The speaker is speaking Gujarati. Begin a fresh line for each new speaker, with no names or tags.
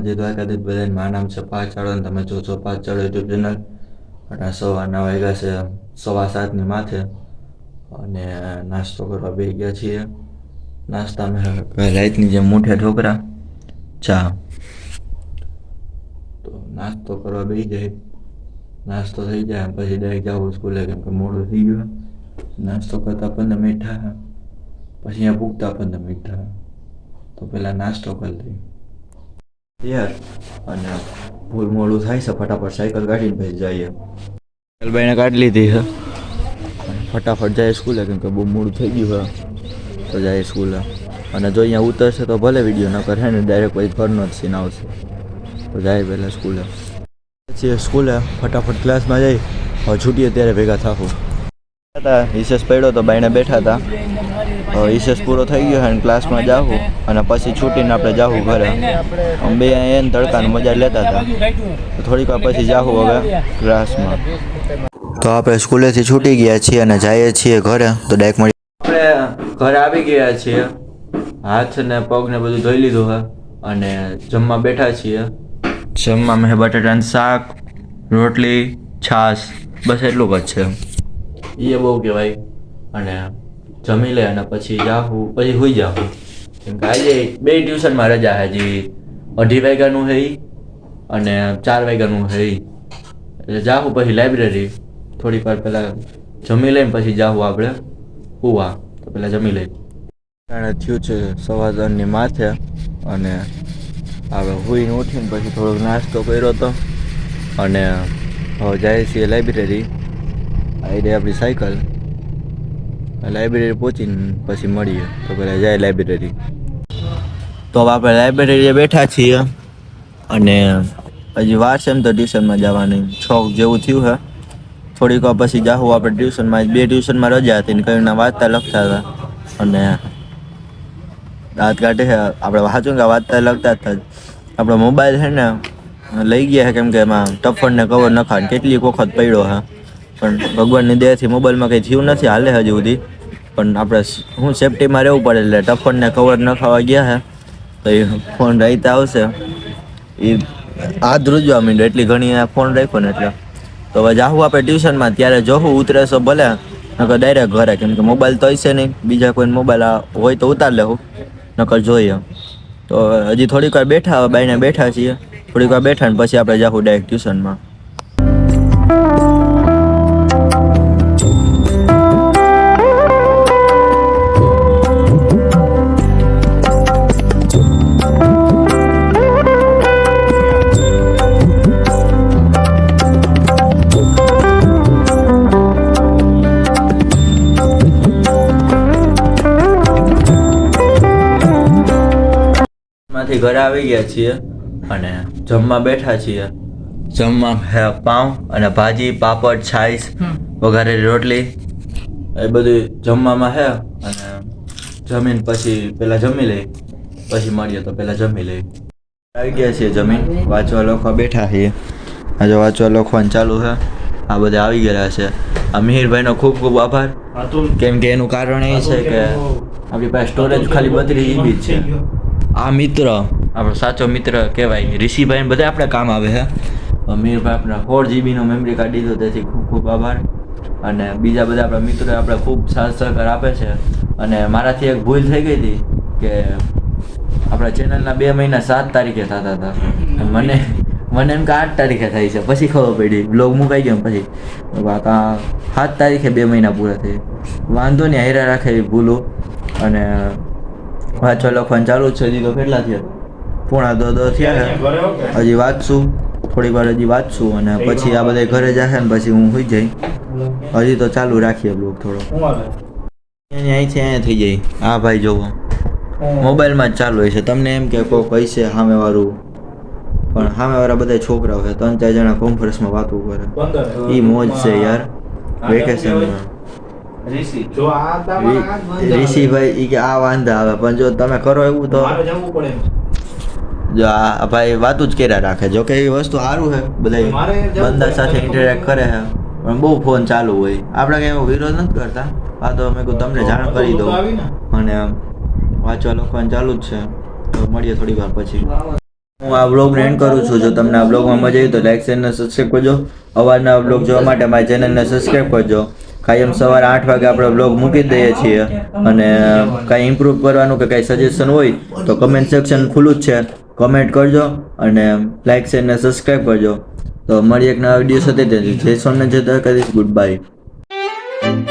દ્વારકાધીશ બધાને મારું નામ છે પાંચ ચાળો અને તમે જોશો પાંચ ચાળો યુટ્યુબ ચેનલ અને સવા નવ વાગ્યા છે, સવા સાતની માથે. અને નાસ્તો કરવા બે ગયા છીએ. નાસ્તામાં રાતની જે મૂઠે ઠોકરા ચા. તો નાસ્તો કરવા બે જાય નાસ્તો થઈ જાય પછી ડાયરેક્ટ જવું સ્કૂલે કેમ કે મોડું થઈ ગયું. નાસ્તો કરતા પંદર મીઠા પછી અહીંયા પૂગતા પંદર મીઠા તો પહેલાં નાસ્તો કરી લઈએ. યાર અને ભૂલ મોડું થાય છે ફટાફટ સાયકલ કાઢીને પછી જઈએ. સાયકલબાઈને કાઢી લીધી છે. ફટાફટ જાય સ્કૂલે કેમ કે બહુ મોડું થઈ ગયું છે. તો જાય સ્કૂલે. અને જો અહીંયા ઉતરશે તો ભલે વીડિયો ન કરે ને ડાયરેક્ટ પછી ઘરનો જ સીન આવશે. તો જાય પહેલાં સ્કૂલે. પછી સ્કૂલે ફટાફટ ક્લાસમાં જઈ. છૂટીએ ત્યારે ભેગા થાકું હતા રિસેસ પડ્યો તો બાઈને બેઠા હતા. રિસેસ પૂરો થઈ ગયો અને ક્લાસમાં જાવું અને પછી છૂટીને આપણે જાવું ઘરે. અમે બે એને તડકાની મજા લેતા હતા. થોડીક વાર પછી જાવું હવે ક્લાસમાં તો આપણે સ્કૂલેથી છૂટી ગયા છીએ અને જઈએ છીએ ઘરે. તો ડાયરેક્ટ મળી આપણે ઘરે આવી ગયા છીએ. હાથ ને પગ ને બધું ધોઈ લીધું હે અને જમવા બેઠા છીએ. જમવા મેં બટાટાનું શાક, રોટલી, છાશ. બસ એટલું જ છે. એ બહુ કહેવાય. અને જમી લે અને પછી જાહું, પછી હોઈ જાઉં કેમ કે આજે બે ટ્યુશનમાં રજા છે હજી અઢી વાગ્યાનું હે અને ચાર વાગ્યાનું હે એટલે જાઉં પછી લાઇબ્રેરી. થોડીક વાર પહેલાં જમી લઈને પછી જાઉં આપણે કુવા. તો પહેલાં જમી લઈ જાણે થયું છે સવા ત્રણની માથે અને હવે હોઈને ઉઠીને પછી થોડોક નાસ્તો કર્યો હતો અને હવે જાય છીએ લાઇબ્રેરી. આવી રહી આપણી સાયકલ. લાઇબ્રેરી પહોંચીને પછી મળીએ. તો પહેલાં જાય લાઇબ્રેરી તો હવે આપણે લાઇબ્રેરીએ બેઠા છીએ અને હજી વાર છે એમ તો ટ્યુશનમાં જવાની. છોક જેવું થયું હે. થોડીક વાર પછી જાહું આપણે ટ્યુશનમાં બે ટ્યુશનમાં રજા હતી ને કઈ વાંચતા લખતા હતા. અને દાંત કાઢે છે આપણે વાંચું કે વાંચતા લખતા હતા. આપણો મોબાઈલ છે ને લઈ ગયા છે કેમ કે એમાં ટફણને કવર નખાય કેટલીક વખત પડ્યો છે પણ ભગવાનની દયાથી મોબાઈલમાં કંઈ થયું નથી હાલે હજુ સુધી. પણ આપણે હું સેફટીમાં રહેવું પડે એટલે ટફનને કવર ન ખાવા ગયા હે. તો એ ફોન રાઈતા આવશે. એ હાથ ધ્રુજવા માંડ્યો, એટલી ઘણી ફોન રાખ્યો ને એટલે. તો હવે જાહું આપણે ટ્યુશનમાં, ત્યારે જોહું ઉતરે તો ભલે. નકર ડાયરેક્ટ ઘરે, કેમ કે મોબાઈલ તો હશે નહીં. બીજા કોઈ મોબાઈલ હોય તો ઉતાર લેવું નકર જોઈએ. તો હજી થોડીક વાર બેઠા બાઈને બેઠા છીએ. થોડીક વાર બેઠા ને પછી આપણે જાહું ડાયરેક્ટ ટ્યુશનમાં. માંથી ઘરે આવી ગયા છીએ અને જમવા બેઠા છીએ. જમવા હે પાઉં અને ભાજી પાપડ છાશ વગેરે રોટલી. એ બધું જમવામાં હે અને જમીન પછી પેલા જમી લઈ. પછી મળીએ તો પેલા જમી લઈ. આવી ગયા છીએ જમીન. વાંચવા લખવા બેઠા છીએ. આજે વાંચવા લખવાનું ચાલુ છે આ બધા આવી ગયેલા છે. આ મિહિરભાઈનો ખૂબ ખૂબ આભાર. કેમ કે એનું કારણ એ છે કે આપણી પાસે સ્ટોરેજ ખાલી બત્રીસ જીબી જ છે. આ મિત્ર, આપણો સાચો મિત્ર કહેવાય ઋષિભાઈ બધા આપણે કામ આવે છે. મીરભાઈ આપણે ફોર જીબીનો મેમરી કાર્ડ દીધો, તેથી ખૂબ ખૂબ આભાર. અને બીજા બધા આપણા મિત્રોએ આપણે ખૂબ સાથ સહકાર આપે છે. અને મારાથી એક ભૂલ થઈ ગઈ હતી કે આપણા ચેનલના બે મહિના સાત તારીખે થતા હતા. મને મને એમ કે આઠ તારીખે થાય છે. પછી ખબર પડી. બ્લોગ મુકાઈ ગયો પછી. કાકા સાત તારીખે બે મહિના પૂરા થઈ વાંધો નહીં હેરા રાખે ભૂલો. અને વાંચવા લખવાનું ચાલુ છે હજી તો કેટલા થયા. પોણા દો દો થયા હજી વાંચશું. થોડી વાર હજી વાંચશું અને પછી આ બધા ઘરે જશે ને પછી હું સુઈ જઈ. હજી તો ચાલુ રાખીએ બ્લોગ થોડો. અહીંથી અહીંયા થઈ જાય. હા ભાઈ જોવો. મોબાઈલમાં જ ચાલુ હોય છે. તમને એમ કે કોઈ હશે સામેવાળું. પણ સામેવાળા બધા છોકરાઓ છે. ત્રણ ચાર જણા કોન્ફરન્સમાં વાતો કરે. એ મોજ છે યાર. વેકેશનમાં ઋષિભાઈ કે આ વાંધા આવે પણ જો તમે કરો એવું તો. જો આ ભાઈ વાતું જ કર્યા રાખે જો કે એ વસ્તુ સારું છે બધા બંદા સાથે ઇન્ટરેક્ટ કરે છે. પણ બહુ ફોન ચાલુ હોય. આપણે કઈ એવો વિરોધ નથી કરતા. આ તો અમે તમને જાણ કરી
દો
દઉં. અને વાંચવા લખવાનું ચાલુ જ છે. તો મળીએ થોડી વાર પછી. હું આ બ્લોગ એન્ડ કરું છું. જો તમને આ બ્લોગમાં મજા આવી તો લાઈક શેર અને સબસ્ક્રાઈબ કરજો. અવારના બ્લોગ જોવા માટે મારી ચેનલને સબસ્ક્રાઈબ કરજો. કાયમ સવારે આઠ વાગે આપણે બ્લોગ મૂકી દઈએ છીએ અને કાંઈ ઇમ્પ્રૂવ કરવાનું કે કાંઈ સજેશન હોય, તો કમેન્ટ સેક્શન ખુલ્લું જ છે. કમેન્ટ કરજો અને લાઈક શેર અને સબસ્ક્રાઈબ કરજો. તો મળી એક નવા વીડિયો સાથે. જય સોમને જય દ્વારકાધીશ. Good bye